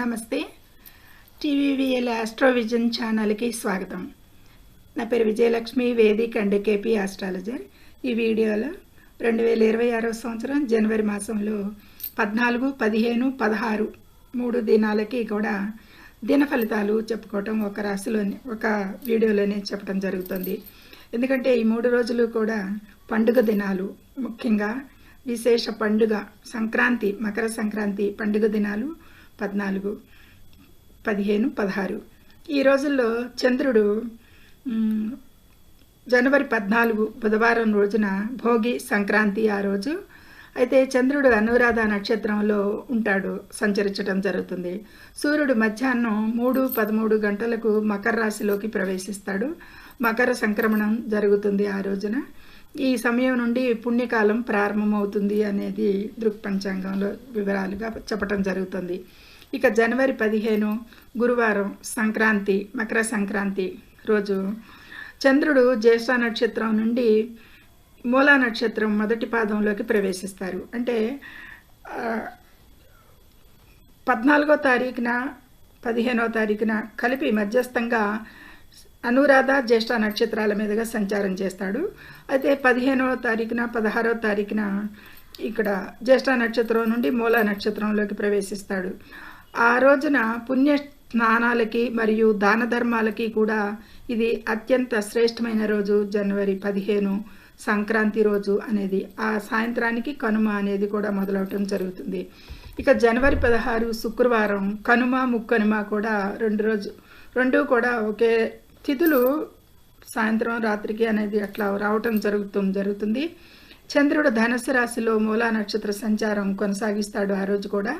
నమస్తే. టీవీవీఎల్ ఆస్ట్రోవిజన్ ఛానల్కి స్వాగతం. నా పేరు విజయలక్ష్మి వేది అండ్ కేపీ ఆస్ట్రాలజర్. ఈ వీడియోలో రెండు వేల ఇరవై ఆరో సంవత్సరం జనవరి మాసంలో పద్నాలుగు పదిహేను పదహారు మూడు దినాలకి కూడా దిన ఫలితాలు చెప్పుకోవటం ఒక రాశిలోనే ఒక వీడియోలోనే చెప్పడం జరుగుతుంది. ఎందుకంటే ఈ మూడు రోజులు కూడా పండుగ దినాలు. ముఖ్యంగా విశేష పండుగ సంక్రాంతి మకర సంక్రాంతి పండుగ దినాలు. పద్నాలుగు పదిహేను పదహారు. ఈ రోజుల్లో చంద్రుడు జనవరి పద్నాలుగు బుధవారం రోజున భోగి సంక్రాంతి ఆ రోజు. అయితే చంద్రుడు అనురాధ నక్షత్రంలో ఉంటాడు సంచరించడం జరుగుతుంది. సూర్యుడు మధ్యాహ్నం మూడు పదమూడు గంటలకు మకర రాశిలోకి ప్రవేశిస్తాడు. మకర సంక్రమణం జరుగుతుంది ఆ రోజున. ఈ సమయం నుండి పుణ్యకాలం ప్రారంభమవుతుంది అనేది దృక్పంచాంగంలో వివరాలుగా చెప్పడం జరుగుతుంది. ఇక జనవరి పదిహేను గురువారం సంక్రాంతి మకర సంక్రాంతి రోజు. చంద్రుడు జ్యేష్ఠ నక్షత్రం నుండి మూలా నక్షత్రం మొదటి పాదంలోకి ప్రవేశిస్తారు. అంటే పద్నాలుగో తారీఖున పదిహేనో తారీఖున కలిపి మధ్యస్థంగా అనురాధ జ్యేష్ఠ నక్షత్రాల మీదుగా సంచారం చేస్తాడు. అయితే పదిహేనవ తారీఖున పదహారవ తారీఖున ఇక్కడ జ్యేష్ఠ నక్షత్రం నుండి మూల నక్షత్రంలోకి ప్రవేశిస్తాడు. ఆ రోజున పుణ్య స్నానాలకి మరియు దాన ధర్మాలకి కూడా ఇది అత్యంత శ్రేష్టమైన రోజు జనవరి పదిహేను సంక్రాంతి రోజు అనేది. ఆ సాయంత్రానికి కనుమ అనేది కూడా మొదలవటం జరుగుతుంది. ఇక జనవరి పదహారు శుక్రవారం కనుమ ముక్కనుమ కూడా రెండు రోజు రెండు కూడా ఒకే తిథులు సాయంత్రం రాత్రికి అనేది అట్లా రావటం జరుగుతూ జరుగుతుంది. చంద్రుడు ధనుసు రాశిలో మూలా నక్షత్ర సంచారం కొనసాగిస్తాడు ఆ రోజు కూడా.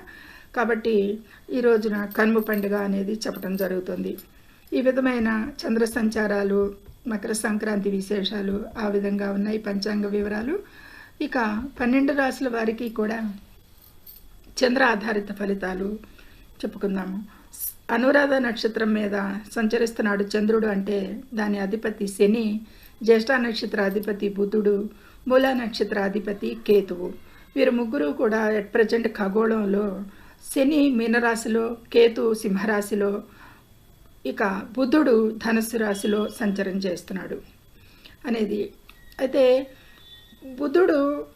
కాబట్టి ఈ రోజున కనుమ పండుగ అనేది చెప్పడం జరుగుతుంది. ఈ విధమైన చంద్ర సంచారాలు మకర సంక్రాంతి విశేషాలు ఆ విధంగా ఉన్నాయి. పంచాంగ వివరాలు. ఇక పన్నెండు రాసుల వారికి కూడా చంద్ర ఆధారిత ఫలితాలు చెప్పుకుందాము. అనురాధ నక్షత్రం మీద సంచరిస్తున్నాడు చంద్రుడు అంటే దాని అధిపతి శని జ్యేష్ఠ నక్షత్ర అధిపతి బుధుడు మూలా నక్షత్ర అధిపతి కేతువు. వీరు ముగ్గురు కూడా అట్ ప్రజెంట్ ఖగోళంలో శని మీనరాశిలో కేతు సింహరాశిలో ఇక బుధుడు ధనుస్సు రాశిలో సంచరం చేస్తున్నాడు అనేది. అయితే బుధుడు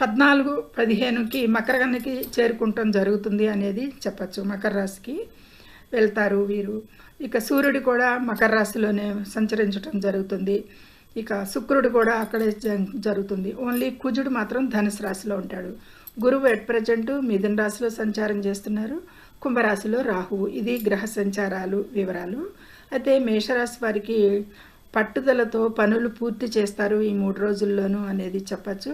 పద్నాలుగు పదిహేనుకి మకరానికి చేరుకుంటాం జరుగుతుంది అనేది చెప్పచ్చు. మకర రాశికి వెళ్తారు వీరు. ఇక సూర్యుడు కూడా మకర రాశిలోనే సంచరించడం జరుగుతుంది. ఇక శుక్రుడు కూడా అక్కడే జ- జరుగుతుంది. ఓన్లీ కుజుడు మాత్రం ధనుసు రాశిలో ఉంటాడు. గురువు ఎట్ ప్రజెంట్ మిథున రాశిలో సంచారం చేస్తున్నారు. కుంభరాశిలో రాహువు. ఇది గ్రహ సంచారాలు వివరాలు. అయితే మేషరాశి వారికి పట్టుదలతో పనులు పూర్తి చేస్తారు ఈ మూడు రోజుల్లోనూ అనేది చెప్పచ్చు.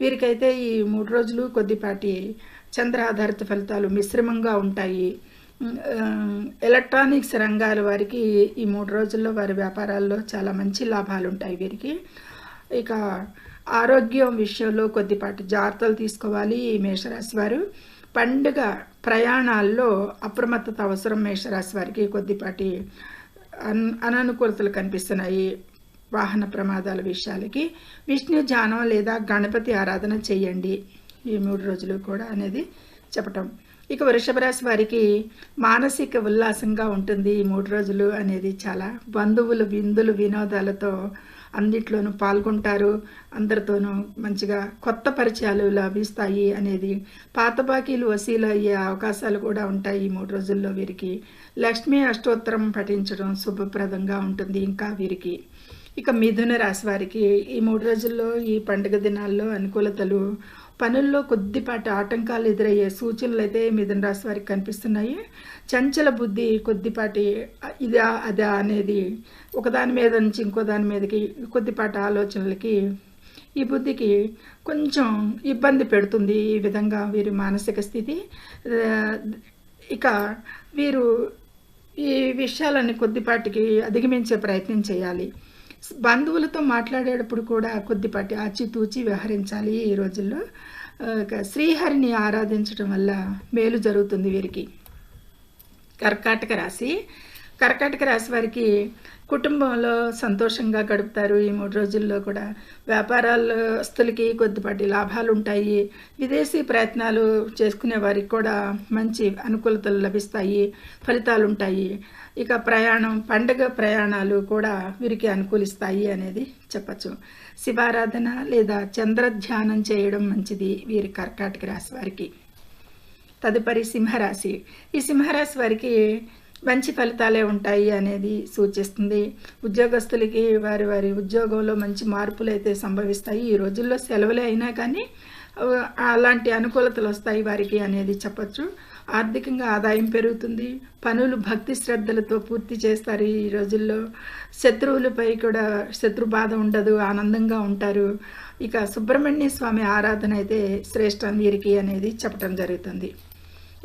వీరికైతే ఈ మూడు రోజులు కొద్దిపాటి చంద్ర ఆధారిత ఫలితాలు మిశ్రమంగా ఉంటాయి. ఎలక్ట్రానిక్స్ రంగాల వారికి ఈ మూడు రోజుల్లో వారి వ్యాపారాల్లో చాలా మంచి లాభాలు ఉంటాయి వీరికి. ఇక ఆరోగ్యం విషయంలో కొద్దిపాటి జాగ్రత్తలు తీసుకోవాలి ఈ మేషరాశి వారు. పండుగ ప్రయాణాల్లో అప్రమత్తత అవసరం మేషరాశి వారికి. కొద్దిపాటి అన్ అననుకూలతలు కనిపిస్తున్నాయి వాహన ప్రమాదాల విషయాలకి. విష్ణు ధ్యానం లేదా గణపతి ఆరాధన చేయండి. ఈ మూడు రోజులు కూడా అనేది చెప్పటం. ఇక వృషభరాశి వారికి మానసిక ఉల్లాసంగా ఉంటుంది ఈ మూడు రోజులు అనేది చాలా బంధువులు విందులు వినోదాలతో అన్నిట్లోనూ పాల్గొంటారు. అందరితోనూ మంచిగా కొత్త పరిచయాలు లభిస్తాయి అనేది పాత బాకీలు వసీలు అయ్యే అవకాశాలు కూడా ఉంటాయి ఈ మూడు రోజుల్లో వీరికి. లక్ష్మీ అష్టోత్తరం పఠించడం శుభప్రదంగా ఉంటుంది ఇంకా వీరికి. ఇక మిథున రాశి వారికి ఈ మూడు రోజుల్లో ఈ పండుగ దినాల్లో అనుకూలతలు పనుల్లో కొద్దిపాటి ఆటంకాలు ఎదురయ్యే సూచనలు అయితే మిథున రాశి వారికి కనిపిస్తున్నాయి. చంచల బుద్ధి కొద్దిపాటి ఇదా అదా అనేది ఒకదాని మీద నుంచి ఇంకో దాని మీదకి కొద్దిపాటి ఆలోచనలకి ఈ బుద్ధికి కొంచెం ఇబ్బంది పెడుతుంది ఈ విధంగా వీరి మానసిక స్థితి. ఇక వీరు ఈ విషయాలని కొద్దిపాటికి అధిగమించే ప్రయత్నం చేయాలి. బంధువులతో మాట్లాడేటప్పుడు కూడా కొద్దిపాటి ఆచితూచి వ్యవహరించాలి ఈ రోజుల్లో. శ్రీహరిని ఆరాధించడం వల్ల మేలు జరుగుతుంది వీరికి. కర్కాటక రాశి. కర్కాటక రాశి వారికి కుటుంబంలో సంతోషంగా గడుపుతారు. ఈ మూడు రోజుల్లో కూడా వ్యాపారాలస్తులకి కొద్దిపాటి లాభాలు ఉంటాయి. విదేశీ ప్రయత్నాలు చేసుకునే వారికి కూడా మంచి అనుకూలతలు లభిస్తాయి. ఫలితాలు ఉంటాయి. ఇక ప్రయాణం పండగ ప్రయాణాలు కూడా వీరికి అనుకూలిస్తాయి అనేది చెప్పచ్చు. శివారాధన లేదా చంద్ర ధ్యానం చేయడం మంచిది వీరి కర్కాటక రాశి వారికి. తదుపరి సింహరాశి. ఈ సింహరాశి వారికి మంచి ఫలితాలే ఉంటాయి అనేది సూచిస్తుంది. ఉద్యోగస్తులకి వారి వారి ఉద్యోగంలో మంచి మార్పులు అయితే సంభవిస్తాయి. ఈ రోజుల్లో సెలవులే అయినా కానీ అలాంటి అనుకూలతలు వస్తాయి వారికి అనేది చెప్పచ్చు. ఆర్థికంగా ఆదాయం పెరుగుతుంది. పనులు భక్తి శ్రద్ధలతో పూర్తి చేస్తారు ఈ రోజుల్లో. శత్రువులపై కూడా శత్రు బాధ ఉండదు ఆనందంగా ఉంటారు. ఇక సుబ్రహ్మణ్య స్వామి ఆరాధన అయితే శ్రేష్టం వీరికి అనేది చెప్పడం జరుగుతుంది.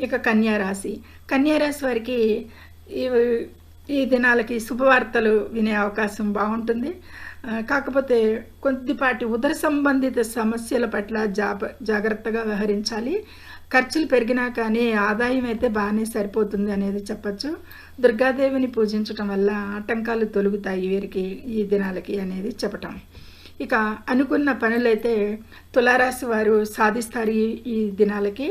ఇక కన్యారాశి కన్యారాశి వారికి ఈ ఈ దినాలకి శుభవార్తలు వినే అవకాశం బాగుంటుంది. కాకపోతే కొద్దిపాటి ఉదర సంబంధిత సమస్యల పట్ల జాబ జాగ్రత్తగా వ్యవహరించాలి. ఖర్చులు పెరిగినా కానీ ఆదాయం అయితే బాగానే సరిపోతుంది అనేది చెప్పచ్చు. దుర్గాదేవిని పూజించటం వల్ల ఆటంకాలు తొలుగుతాయి వీరికి ఈ దినాలకి అనేది చెప్పటం. ఇక అనుకున్న పనులైతే తులారాశి వారు సాధిస్తారు ఈ దినాలకి.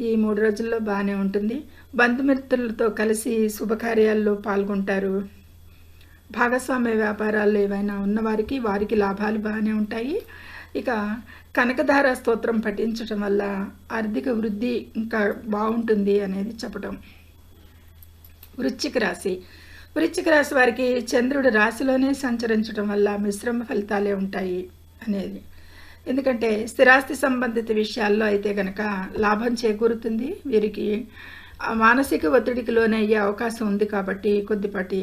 ఈ మూడు రోజుల్లో బాగానే ఉంటుంది. బంధుమిత్రులతో కలిసి శుభకార్యాల్లో పాల్గొంటారు. భాగస్వామ్య వ్యాపారాలు ఏవైనా ఉన్నవారికి వారికి లాభాలు బాగానే ఉంటాయి. ఇక కనకధార స్తోత్రం పఠించటం వల్ల ఆర్థిక వృద్ధి ఇంకా బాగుంటుంది అనేది చెప్పటం. వృశ్చిక రాశి. వృశ్చిక రాశి వారికి చంద్రుడు రాశిలోనే సంచరించడం వల్ల మిశ్రమ ఫలితాలే ఉంటాయి అనేది. ఎందుకంటే స్థిరాస్తి సంబంధిత విషయాల్లో అయితే కనుక లాభం చేకూరుతుంది. వీరికి మానసిక ఒత్తిడికి లోనయ్యే అవకాశం ఉంది కాబట్టి కొద్దిపాటి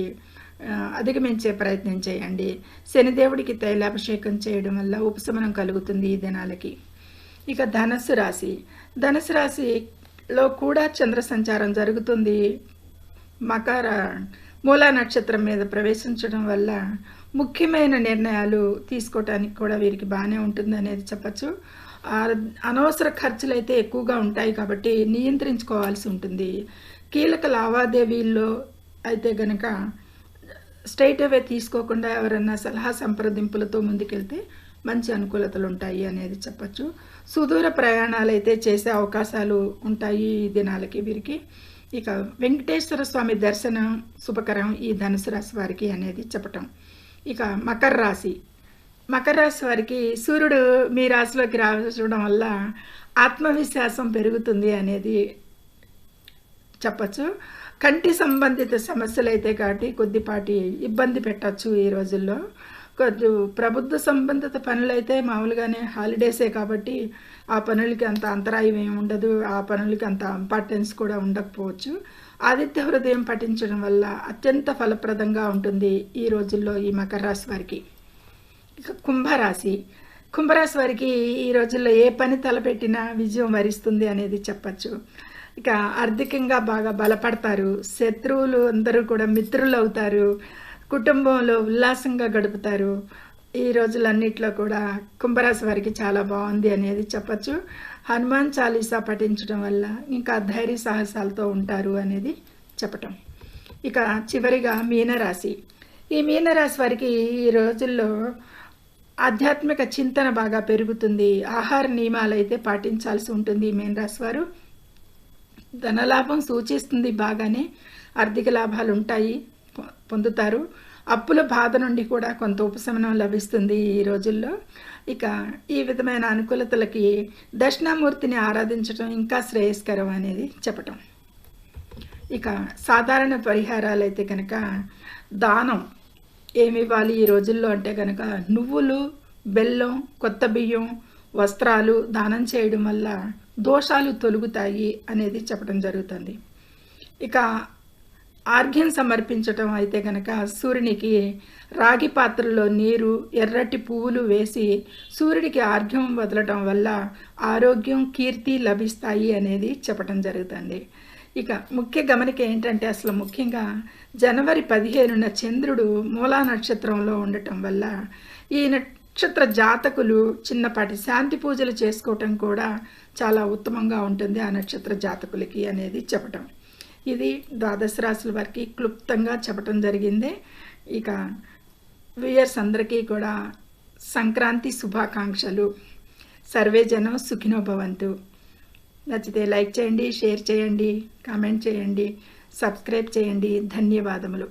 అధిగమించే ప్రయత్నం చేయండి. శనిదేవుడికి తైలాభిషేకం చేయడం వల్ల ఉపశమనం కలుగుతుంది ఈ దినాలకి. ఇక ధనస్సు రాశి. ధనస్సు రాశిలో కూడా చంద్ర సంచారం జరుగుతుంది. మకర మూలా నక్షత్రం మీద ప్రవేశించడం వల్ల ముఖ్యమైన నిర్ణయాలు తీసుకోవటానికి కూడా వీరికి బాగానే ఉంటుంది అనేది చెప్పచ్చు. అనవసర ఖర్చులు అయితే ఎక్కువగా ఉంటాయి కాబట్టి నియంత్రించుకోవాల్సి ఉంటుంది. కీలక లావాదేవీల్లో అయితే గనక స్ట్రైట్ అవే తీసుకోకుండా ఎవరైనా సలహా సంప్రదింపులతో ముందుకెళ్తే మంచి అనుకూలతలు ఉంటాయి అనేది చెప్పచ్చు. సుదూర ప్రయాణాలు అయితే చేసే అవకాశాలు ఉంటాయి ఈ దినాలకి వీరికి. ఇక వెంకటేశ్వర స్వామి దర్శనం శుభకరం ఈ ధనుసు రాశి వారికి అనేది చెప్పటం. ఇక మకర రాశి. మకర రాశి వారికి సూర్యుడు మీ రాశిలోకి రావడం వల్ల ఆత్మవిశ్వాసం పెరుగుతుంది అనేది చెప్పచ్చు. కంటి సంబంధిత సమస్యలు అయితే కాబట్టి కొద్దిపాటి ఇబ్బంది పెట్టచ్చు ఈ రోజుల్లో. కొద్ది ప్రబుద్ధ సంబంధిత పనులైతే మామూలుగానే హాలిడేసే కాబట్టి ఆ పనులకి అంత అంతరాయం ఏమి ఉండదు. ఆ పనులకి అంత ఇంపార్టెన్స్ కూడా ఉండకపోవచ్చు. ఆదిత్య హృదయం పఠించడం వల్ల అత్యంత ఫలప్రదంగా ఉంటుంది ఈ రోజుల్లో ఈ మకర రాశి వారికి. ఇక కుంభరాశి. కుంభరాశి వారికి ఈ రోజుల్లో ఏ పని తలపెట్టినా విజయం వరిస్తుంది అనేది చెప్పచ్చు. ఇక ఆర్థికంగా బాగా బలపడతారు. శత్రువులు అందరూ కూడా మిత్రులు అవుతారు కుటుంబంలో ఉల్లాసంగా గడుపుతారు. ఈ రోజులన్నిట్లో కూడా కుంభరాశి వారికి చాలా బాగుంది అనేది చెప్పచ్చు. హనుమాన్ చాలీసా పఠించడం వల్ల ఇంకా ధైర్య సాహసాలతో ఉంటారు అనేది చెప్పటం. ఇక చివరిగా మీనరాశి. ఈ మీనరాశి వారికి ఈ రోజుల్లో ఆధ్యాత్మిక చింతన బాగా పెరుగుతుంది. ఆహార నియమాలు అయితే పాటించాల్సి ఉంటుంది మీనరాశి వారు. ధనలాభం సూచిస్తుంది బాగానే. ఆర్థిక లాభాలు ఉంటాయి. పొందుతారు. అప్పుల బాధ నుండి కూడా కొంత ఉపశమనం లభిస్తుంది ఈ రోజుల్లో. ఇక ఈ విధమైన అనుకూలతలకి దక్షిణామూర్తిని ఆరాధించడం ఇంకా శ్రేయస్కరం అనేది చెప్పటం. ఇక సాధారణ పరిహారాలు అయితే కనుక దానం ఏమి ఇవ్వాలి ఈ రోజుల్లో అంటే కనుక నువ్వులు బెల్లం కొత్త బియ్యం వస్త్రాలు దానం చేయడం వల్ల దోషాలు తొలుగుతాయి అనేది చెప్పడం జరుగుతుంది. ఇక ఆర్ఘ్యం సమర్పించటం అయితే కనుక సూర్యునికి రాగి పాత్రలో నీరు ఎర్రటి పువ్వులు వేసి సూర్యుడికి ఆర్ఘ్యం వదలటం వల్ల ఆరోగ్యం కీర్తి లభిస్తాయి అనేది చెప్పడం జరుగుతుంది. ఇక ముఖ్య గమనిక ఏంటంటే అసలు ముఖ్యంగా జనవరి పదిహేనున చంద్రుడు మూలా నక్షత్రంలో ఉండటం వల్ల ఈ నక్షత్ర జాతకులు చిన్నపాటి శాంతి పూజలు చేసుకోవటం కూడా చాలా ఉత్తమంగా ఉంటుంది ఆ నక్షత్ర జాతకులకి అనేది చెప్పటం. ఇది ద్వాదశ రాశుల వారికి క్లుప్తంగా చెప్పటం జరిగింది. ఇక వ్యూయర్స్ అందరికీ కూడా సంక్రాంతి శుభాకాంక్షలు. సర్వే జనం సుఖినో భవంతు. నచ్చితే లైక్ చేయండి షేర్ చేయండి కామెంట్ చేయండి సబ్స్క్రైబ్ చేయండి. ధన్యవాదములు.